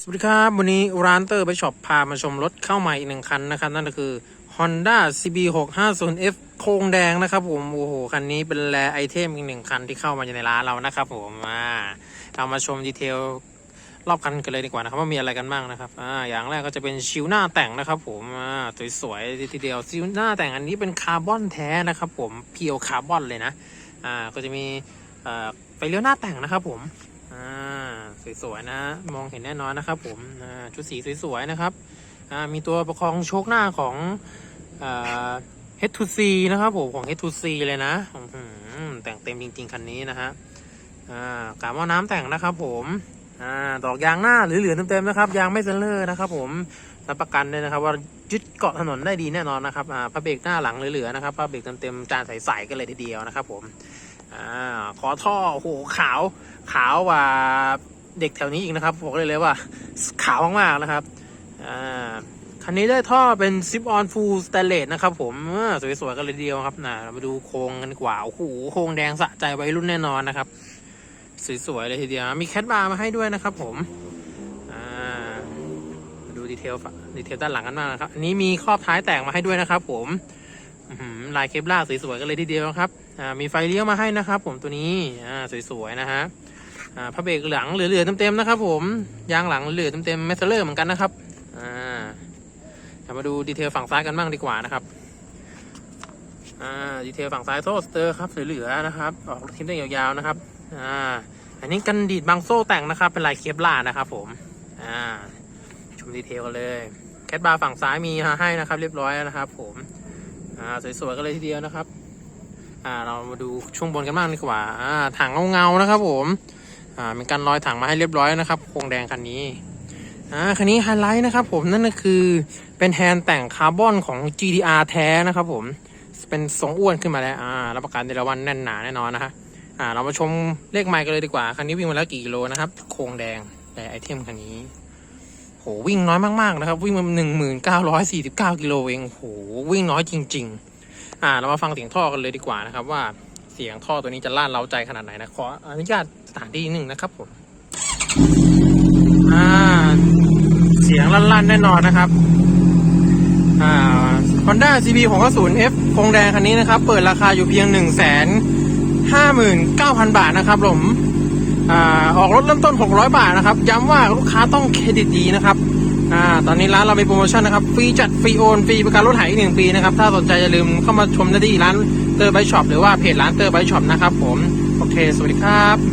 สวัสดีครับ วันนี้ร้านเตอร์ไปช็อปพามาชมรถเข้าใหม่อีกหนึ่งคันนะครับ นั่นก็คือ Honda CB 6 5 0 F โครงแดงนะครับผม โอ้โห คันนี้เป็นแรไอเทมอีกหนึ่งคันที่เข้ามาในร้านเรานะครับผมอ่าเรามาชมดีเทลรอบคันกันเลยดีกว่านะครับว่ามีอะไรกันบ้างนะครับอ่าอย่างแรกก็จะเป็นชิวหน้าแต่งนะครับผมอ่าสวยๆทีเดียวชิวหน้าแต่งอันนี้เป็นคาร์บอนแท้นะครับผมเพียวคาร์บอนเลยนะอ่าก็จะมีอ่อไฟเลี้ยวหน้าแต่งนะครับผมอ่า สวยๆนะ มองเห็นแน่นอนนะครับผมชุดสีสวยๆนะครับมีตัวประคองโชคหน้าของเอ่า H2C นะครับผมของ H2C เลยนะแต่งเต็มจริง ๆ คันนี้นะฮะกาบว่าน้ำแต่งนะครับผมอดอกยางหน้าหรือเหลือเต็มๆนะครับยางไม่เซนเลอร์นะครับผมรับประกันเลยนะครับว่ายึดเกาะถนนได้ดีแน่นอนนะครับพระเบรกหน้าหลังเหลือๆนะครับพระเบรกเต็มๆจานใสๆกันเลยทีเดียวนะครับผมอขอท่อโหขาวขาวว่า เด็กแถวนี้อีกนะครับบอกเลยเลยว่าขาวมากๆนะครับอ่าคันนี้ได้ท่อเป็นซิปออนฟูลสเตเลสนะครับผมสวยๆกันเลยเดียวครับนะมาดูโครงกันกว่าโอ้โหโครงแดงสะใจวัยรุ่นแน่นอนนะครับ สวยๆเลยทีเดียวมีแคทบาร์มาให้ด้วยนะครับ ผมอ่ามาดูดีเทลฝดีเทลด้านหลังกันบ้างนะครับอันนี้มีครอบท้ายแต่งมาให้ด้วยนะครับ ผมลายเคปลาสวยๆกันเลยทีเดียวครับอ่ามีไฟเลี้ยวมาให้นะครับ ผมตัวนี้อ่าสวยๆนะฮะ อ่าพระเบรกหลังเหลือๆเต็มๆนะครับผมยางหลังเหลือเต็มๆเมทัลเลอร์เหมือนกันนะครับอ่ามาดูดีเทลฝั่งซ้ายกันบ้างดีกว่านะครับอ่าดีเทลฝั่งซ้ายโซ่สเตอร์ครับเหลือๆนะครับ ออกทิมได้ยาวๆนะครับอ่าอันนี้กันดีดบางโซ่แต่งนะครับเป็นลายเคปลานะครับผมอ่าชมดีเทลกันเลยแคทบาร์ฝั่งซ้ายมีให้นะครับ เรียบร้อยแล้วนะครับ ผมอ่าสวยๆกันเลยทีเดียวนะครับอ่าเรามาดูช่วงบนกันบ้างดีกว่าอ่าถังเงาๆนะครับ ผม อ่ามีการลอยถังมาให้เรียบร้อยนะครับโครงแดงคันนี้อ่าคันนี้ไฮไลท์นะครับผมนั่นก็คือเป็นแทนแต่งคาร์บอนของ GTR แท้นะครับผมเป็นทรงอ้วนขึ้นมาแล้วอ่ารับประกันในละวันแน่นหนาแน่นอนนะฮะอ่าเรามาชมเลขไมล์กันเลยดีกว่าคันนี้วิ่งมาแล้วกี่กิโลนะครับโครงแดงแต่ไอเทมคันนี้โหวิ่งน้อยมากๆนะครับ วิ่งมาหนึ่งหมื่นเก้าร้อยสี่สิบเก้ากิโลเองโหวิ่งน้อยจริง ๆ อ่าเรามาฟังเสียงท่อกันเลยดีกว่านะครับว่า สียงท่อตัวนี้จะล่านเร้าใจขนาดไหนนะขออนุญาตสถานที่หนึ่งนะครับผมอ่าเสียงลั่นๆแน่นอนนะครับอ่า Honda CB 6 0 F โคงแดงคันนี้นะครับ เปิดราคาอยู่เพียง 1 5 9 0 0 0 บาทนะครับผมอ่าออกรถเริ่มต้น 600 บาทนะครับ ย้ำว่าลูกค้าต้องเครดิตดีนะครับ อ่าตอนนี้ร้านเรามีโปรโมชั่นนะครับฟรีจัดฟรีโอนฟรีประกันรถหายอีกหนึ่งปีนะครับถ้าสนใจอย่าลืมเข้ามาชมได้ที่ร้านเตอร์ไบช็อปหรือว่าเพจร้านเตอร์ไบช็อปนะครับผมโอเค สวัสดีครับ